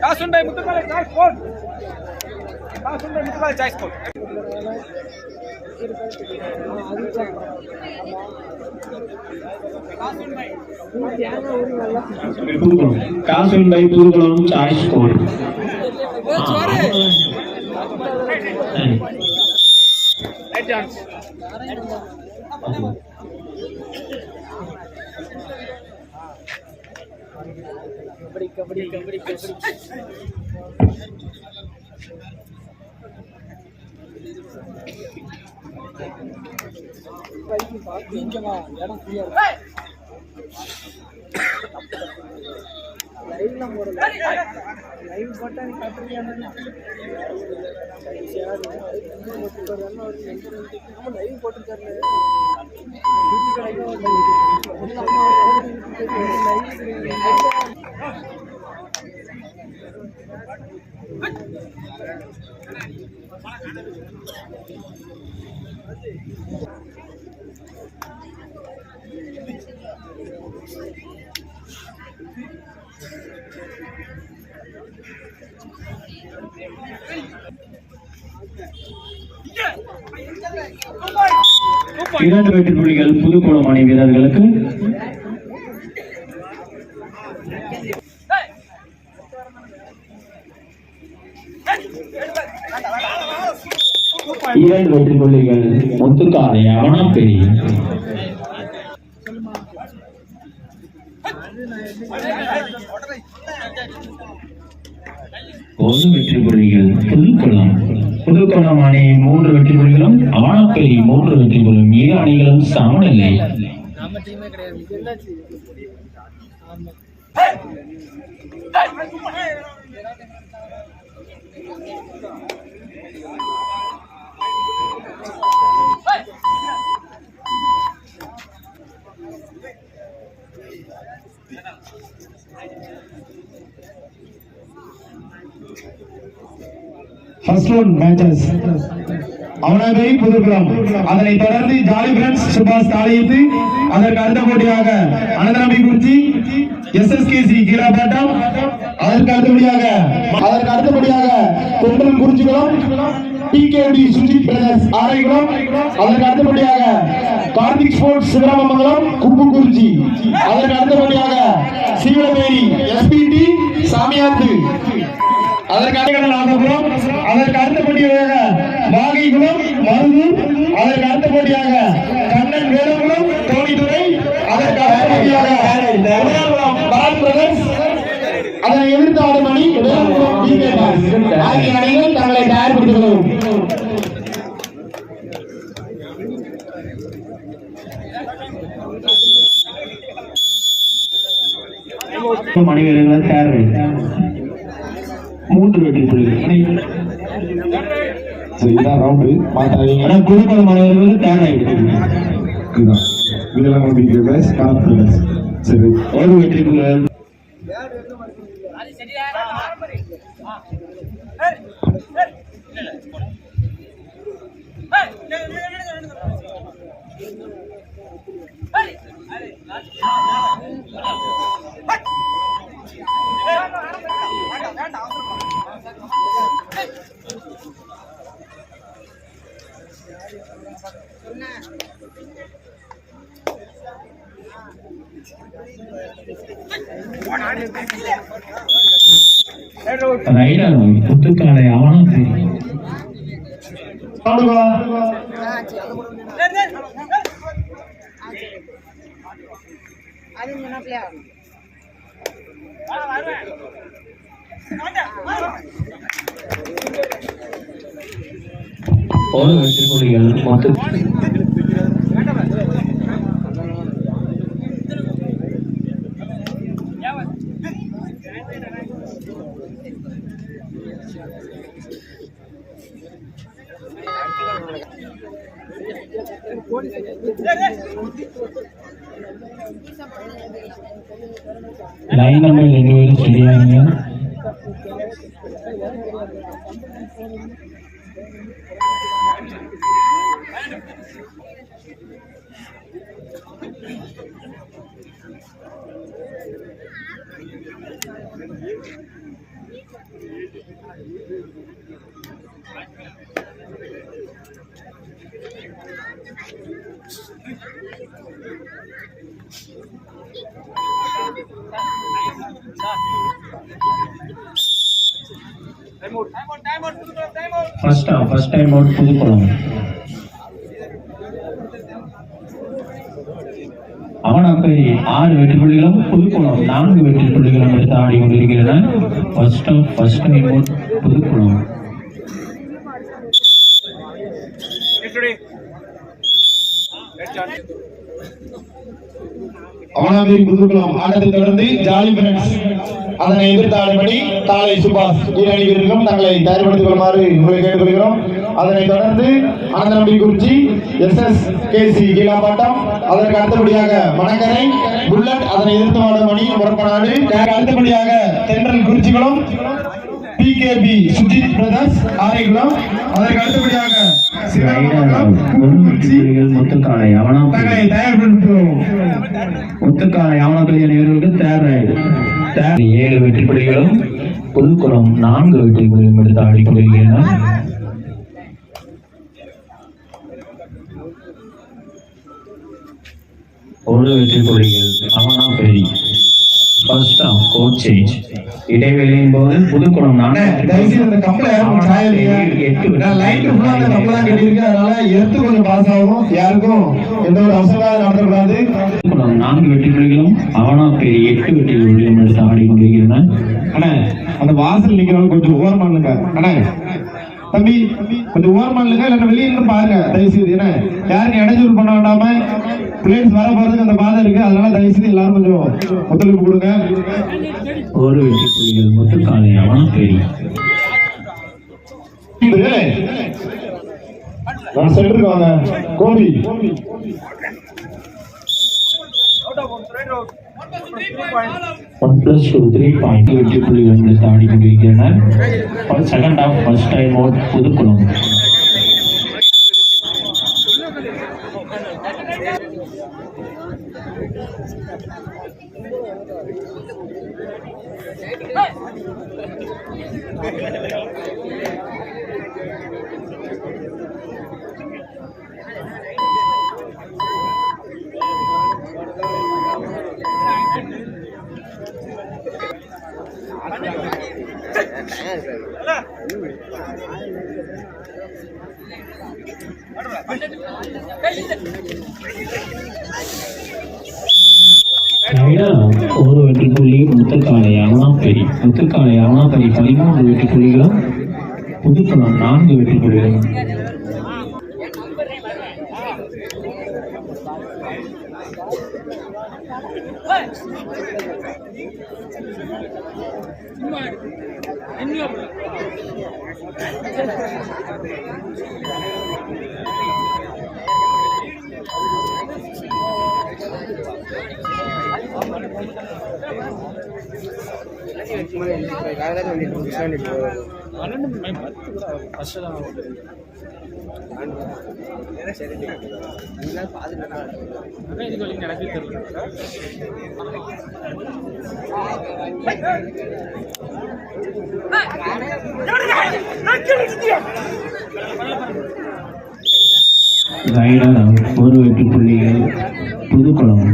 కాసున్ భాయ్ ముందు కాలే జాయిస్ ఫోన్ కాసున్ భాయ్ ముందు కాలే జాయిస్ ఫోన్ కాసున్ భాయ్ పూర్వలం జాయిస్ ఫోన్ లైట్ జాన్స్ கபடி கபடி கபடி சாய்ஸ் போன் காசுன் பை முத்துக்காலை சாய்ஸ் போன் புதுக்குளம் காசுல் பை புதுக்குளம் சாய்ஸ் கோட் ரைட் டான்ஸ் இரண்டு வெற்றி புள்ளிகள் புதுக்குளம் அணி வீரர்களுக்கு இரண்டு வெற்றி புள்ளிகள் முத்துக்காலை அவனப்பெரிய ஒரு வெற்றி புள்ளிகள் புதுக்குளம். புதுக்குளம் அணி மூன்று வெற்றி புள்ளிகளும் ஆனப்பெரி மூன்று வெற்றி புள்ளிகளும் இரு அணிகளும் சமநிலை. ஃபர்ஸ்ட் ஒன் மேட்சஸ் அவனாகரி புதுக்குளம் அதனைத் தொடர்ந்து ஜாலி ஃப்ரெண்ட்ஸ் சுபாஷ் தாலியத்து அதற்கு அடுத்த போட்டியாக அனந்தரம்பி குறிச்சி எஸ்எஸ்கேசி கீழாபாட்டம் அதற்கு அடுத்தபடியாக அதற்கு அடுத்தபடியாக கொண்டலம் குறிச்சிக்குளம் டிகேடி சுஜித் பிரதர்ஸ் ஆரைக்குளம் அதற்கு அடுத்தபடியாக கார்த்திக் ஸ்போர்ட்ஸ் சிவராமமங்கலம் கும்புக்குறிச்சி. அதற்கு அடுத்தபடியாக சீவலமேரி எஸ்பிடி சாமியாத்து. அதற்கு அடுத்த நாகபுரம் அதற்கு அடுத்தபடியாக வாகைக்குளம் மருதூர். அதற்கு அடுத்தபடியாக கண்ணன் வேலங்குளம் தோணித்துறை. அதற்கு அடுத்தபடியாக அதனை எதிர்த்து ஆடும் அணி பாஸ். ஆகிய அணிகள் தங்களை தயார்படுத்திக் கொள்ளவும் அணி வீரர்கள் தேர்வு. மூன்று வெற்றி புள்ளிகள் ரவுண்டு இதுதான். இதெல்லாம் சரி. ஒரு வெற்றி புள்ளிகள் ரைடர் புத்துக்காலை அவனும் தெரியும் அது முன்னாப்லையா ஒரு வெற்றி புள்ளிகள் லைன் நம்பர் ரெண்டு பேரும் சரியாங்க time out time out time out Pudukkulam time out first time first time out Pudukkulam அவனாக்கை ஆறு வெற்றி புள்ளிகளும் புதுக்குளம் நான்கு வெற்றி புள்ளிகளும் எடுத்து ஆடி கொண்டிருக்கிறன first half first time out Pudukkulam எட்டுடி Pudukkulam. ஆட்டத்தை தொடர்ந்து ஜாலி பிரண்ட்ஸ் அதனை எதிர்த்து ஆடுபடி தாலை சுபாஷ் இரு வீரர்களும் தங்களை தயார்படுத்திக் கொள்ளுமாறு உங்களை கேட்டுக்கொள்கிறோம். அதனைத் தொடர்ந்து Ananthanambi Kurichi S S K C Keezhambattam. அதற்கு அடுத்தபடியாக மணக்கரை புல்லட் அதனை எதிர்த்து ஆடும் அணி முறப்பநாடு அடுத்தபடியாக தென்றல் குறிச்சிகளும் பிகேபி சுஜித் பிரதர்ஸ் ஆரைக்குளம். அதற்கு அடுத்தபடியாக முத்துக்காலை முத்துக்காலை ஏழு வெற்றி புள்ளிகளும் புதுக்குளம் நான்கு வெற்றி புள்ளிகளும் எடுத்து கொண்டிருக்கிறன ஒரு வெற்றி புள்ளிகள் Avanapperi first half court change இடைவேளையின் போது புதுக்குளம் தயவுசெய்து அந்த சாயாதீங்க. நான் full ஆ அந்த தான் கட்டியிருக்கேன். அதனால எர்த்து கொஞ்சம் ஆகும். யாருக்கும் எந்த ஒரு அவசரமும் நடத்தக்கூடாது. நான்கு வெற்றி புள்ளிகளும் அவனா எட்டு வெற்றி புள்ளிகளும் எடுத்து ஆடி கொண்டிருக்கிறன அண்ணே, அந்த வாசல் நிக்கிறவங்க கொஞ்சம் ஓரமா. அண்ணே, தம்பி கொஞ்சம் ஓரமா நில்லுங்க, இல்லைன்னா வெளிய நின்னு பாருங்க தயவு செய்து என்ன யாரும் இடைஞ்சல் பண்ண வேண்டாம பிளேன்ஸ் வர போறதுக்கு அந்த பாதை இருக்கு அதனால தயவு செய்து எல்லாரும் கொஞ்சம் ஒத்துழைப்பு கொடுங்க ஒரு வெற்றி புள்ளிகள் முத்துக்காலை அவனா பெரி நான் சென்டருக்கு வாங்க Gopi. One plus two three point வெற்றி புள்ளிகள் எடுத்து ஆடி கொண்டிருக்கிறனர் second half first time out Pudukkulam. ஒரு வெற்றி புள்ளி முத்துக்காலை அவனாப்பெரி முத்துக்காலை அவனாப்பெரி பதிமூன்று வெற்றி புள்ளிகளும் புதுக்குளம் நான்கு வெற்றி புள்ளிகளும் பன்னெண்டு மணி பத்து கூட ஃபஸ்ட்டு தான் ஒரு வெற்றி புள்ளிகள் புதுக்குளம்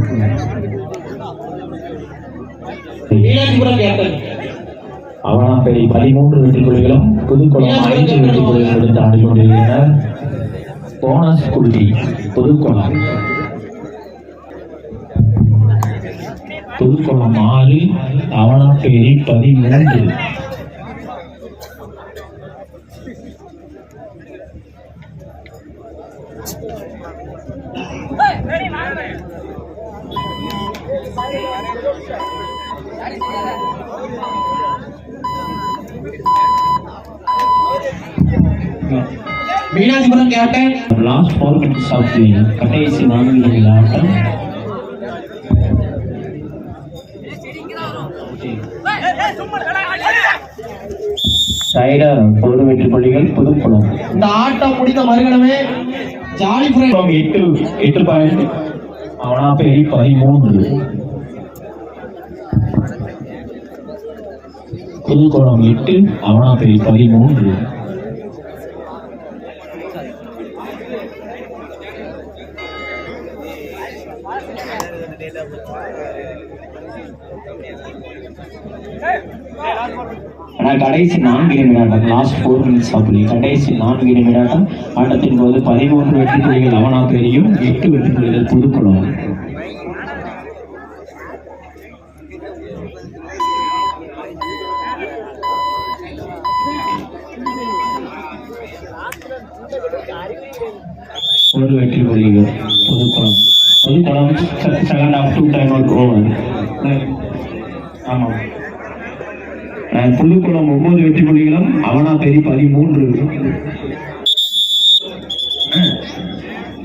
அவனாப்பேரி பதிமூன்று வெற்றி புள்ளிகளும் புதுக்குளம் ஐந்து வெற்றி புள்ளிகள் எடுத்து ஆடிக்கொண்டிருக்கிறார் போனஸ் புள்ளி புதுக்குளம் புதுக்குளம் ஆறு அவனாப்பேரி பதிமூன்று. Meenakshipuram captain. Last four minutes of the கடைசி நான்கு ஆட்டம் சைடர் போடு வெற்றி புள்ளிகள் இந்த ஆட்டம் முடிந்த மறுகணமே ஜாலி எட்டு எட்டு பாயிண்ட் அவனா பேரி பதிமூன்று. புதுக்கோணம் எட்டு அவனா பேரி பதிமூன்று. கடைசி நான்கு நிமிடம் லாஸ்ட் ஃபோர் மினிட்ஸ் அப்படி கடைசி நான்கு நிமிடம் ஆட்டத்தின் போது பதிமூன்று வெற்றி புள்ளிகள் தெரியும் எட்டு வெற்றி புள்ளிகள் புதுக்குளம். ஒரு வெற்றி புள்ளிகள் Pudukkulam Pudukkulam second half two time over ஆமாம் புதுக்குளம் ஒன்பது வெற்றி புள்ளிகளும் அவனா பெரி பதிமூன்று. அஹ்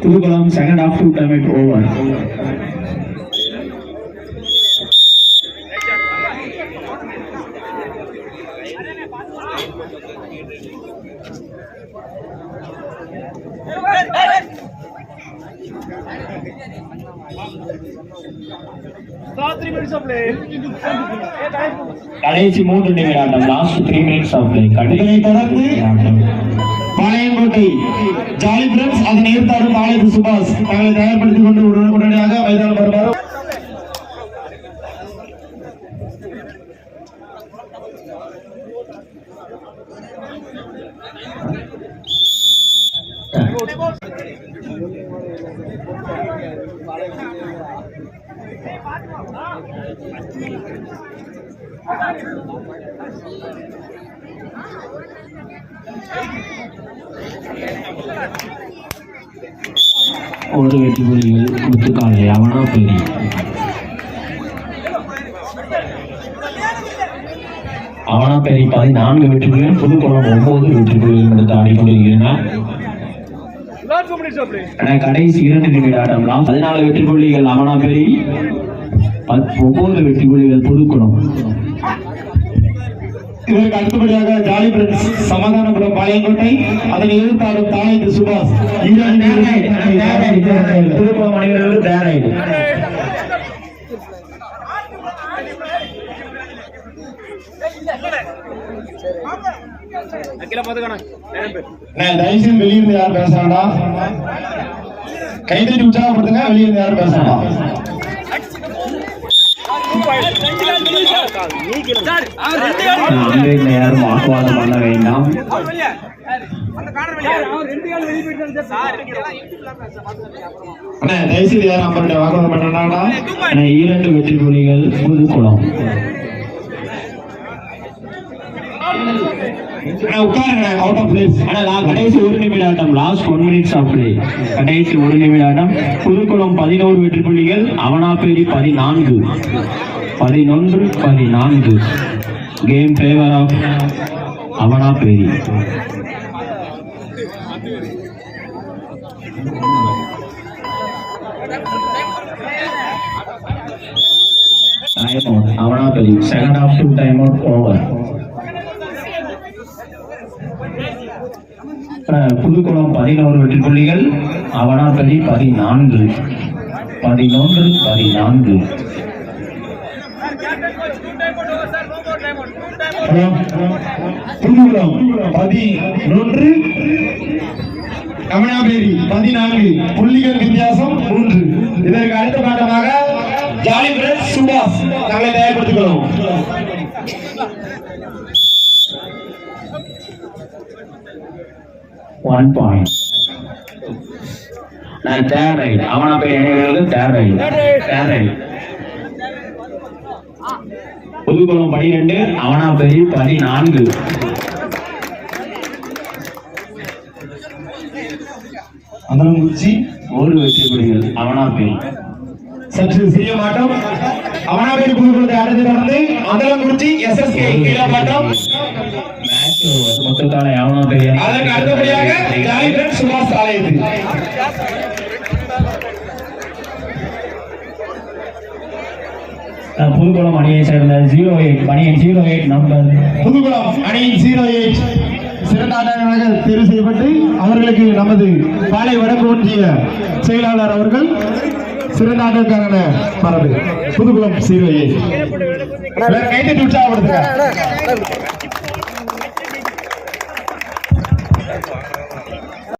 Pudukkulam second half two time over கடைசி மூன்று நிமிடம் last three minutes of play இதனைத் தொடர்ந்து பாளையங்கோட்டை. ஜாலி பிரெண்ட்ஸ் அதனை எதிர்த்தாடும் பாளையத்து சுபாஷ் தங்களை தயார்படுத்திக் கொண்டு உடனே- உடனடியாக மைதானம் வருமாறு ஒரு வெற்றி புள்ளிகள் முத்துக்காலை அவனா பெரி அவனா பெரி பதினான்கு வெற்றி புள்ளிகள் புதுக்குளம் ஒன்பது வெற்றி புள்ளிகள் எடுத்து ஆடிக்கொண்டிருக்கிறார். கடைசி இரண்டு நிமிட லாஸ்ட் பதினாலு வெற்றி புள்ளிகள் அவனா பெரி பத்- ஒன்பது வெற்றி புள்ளிகள் புதுக்குளம் இதற்கு அடுத்தபடியாக ஜாலி பிரெண்ட்ஸ் சமாதானபுரம் பாளையங்கோட்டை அதனை எதிர்த்தாடும் தாளைத்து சுபாஷ். இரண்டு புதுக்குளம் அணிவர்களுக்கு தேராயிடு அகில பாத்துக்கணும் நேரம் பேர் நான் தயவுசெய்து வெளியிருந்து யாரும் பேச வேண்டாம். கைதட்டி உற்சாகப்படுத்துங்க வெளியிருந்து யாரும் பேச வேண்டாம் அன்றைய யாரும் வாக்குவாதம் பண்ண வேண்டாம் தயவுசெய்து யாரும் அம்பர்கிட்ட வாக்குவாதம் பண்ண வெற்றி புலிகள் புதுக்குளம் உட்காருங்க. அவுட் ஆஃப் பிளேஸ் ஆனால் கடைசி ஒரு நிமிடம் last one minutes of play கடைசி ஒரு நிமிடம் புதுக்குளம் பதினோரு வெற்றி புள்ளிகள். அவனாப்பேரி பதினான்கு. பதினொன்று பதினான்கு. Game favour of Avanapperi time out Avanapperi second half two time out over அஹ் புதுக்குளம் பதினோரு வெற்றி புள்ளிகள் அவனாப்பள்ளி பதினான்கு. பதினொன்று பதினான்கு. புதுக்குளம் பதினொன்று. கமனாபேரி பதினான்கு. புள்ளிகள் வித்தியாசம் மூன்று. இதற்கு அடுத்த பாட்டமாக ஜாலி பிரஸ் சுபாஷ். தங்களை தயார்படுத்திக் கொள்வோம் ஒன் பாயிண்ட் நான் third right Avanappalli அணிவர்களுக்கு third right third right Pudukkulam பனிரெண்டு அவனாப்பள்ளி பதினான்கு. அந்தலங்குறிச்சி ஒரு வெற்றி புள்ளிகள் அவனாப்பள்ளி சற்று சிறிய மாட்டம் அவனாபேரி புதுக்குளத்தை அடுத்து தொடர்ந்து அந்தலங்குறிச்சி எஸ்எஸ்கே கீழமாட்டம் அதற்கு அடுத்தபடியாக சுபாஷ் ஆலயத்து அஹ் புதுக்குளம் அணியை சேர்ந்த zero eight banian zero eight number Pudukkulam அணியின் ஜீரோ எயிட் சிறந்த ஆட்டக்காரராக தேர்வு செய்யப்பட்டு அவர்களுக்கு நமது பாலை வடக்கு ஒன்றிய செயலாளர் அவர்கள் சிறந்த ஆட்டக்காரன மரபு புதுக்குளம் சீரோயை கைத்தட்டி உற்சாகப்படுத்துங்க.